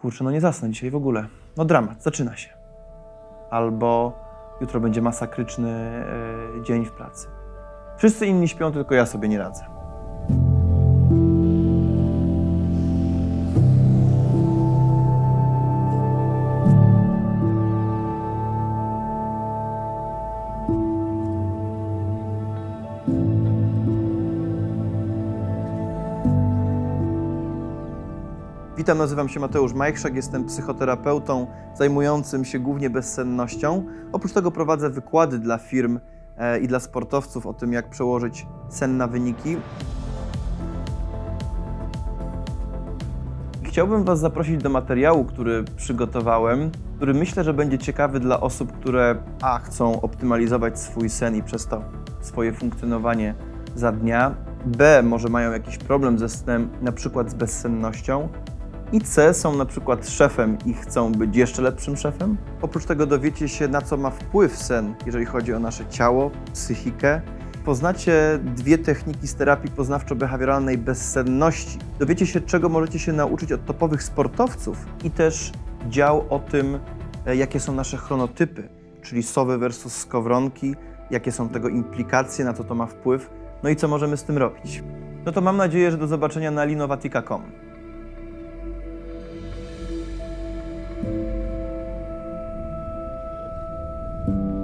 kurczę, no nie zasnę dzisiaj w ogóle. No dramat, zaczyna się. Albo jutro będzie masakryczny e, dzień w pracy. Wszyscy inni śpią, tylko ja sobie nie radzę. Witam, nazywam się Mateusz Majchrzak, jestem psychoterapeutą zajmującym się głównie bezsennością. Oprócz tego prowadzę wykłady dla firm e, i dla sportowców o tym, jak przełożyć sen na wyniki. Chciałbym Was zaprosić do materiału, który przygotowałem, który myślę, że będzie ciekawy dla osób, które A chcą optymalizować swój sen i przez to swoje funkcjonowanie za dnia, B może mają jakiś problem ze snem, na przykład z bezsennością, i C są na przykład szefem i chcą być jeszcze lepszym szefem. Oprócz tego dowiecie się, na co ma wpływ sen, jeżeli chodzi o nasze ciało, psychikę. Poznacie dwie techniki z terapii poznawczo-behawioralnej bezsenności. Dowiecie się, czego możecie się nauczyć od topowych sportowców i też dział o tym, e, jakie są nasze chronotypy, czyli sowy versus skowronki, jakie są tego implikacje, na co to ma wpływ, no i co możemy z tym robić. No to mam nadzieję, że do zobaczenia na linowatica.com. you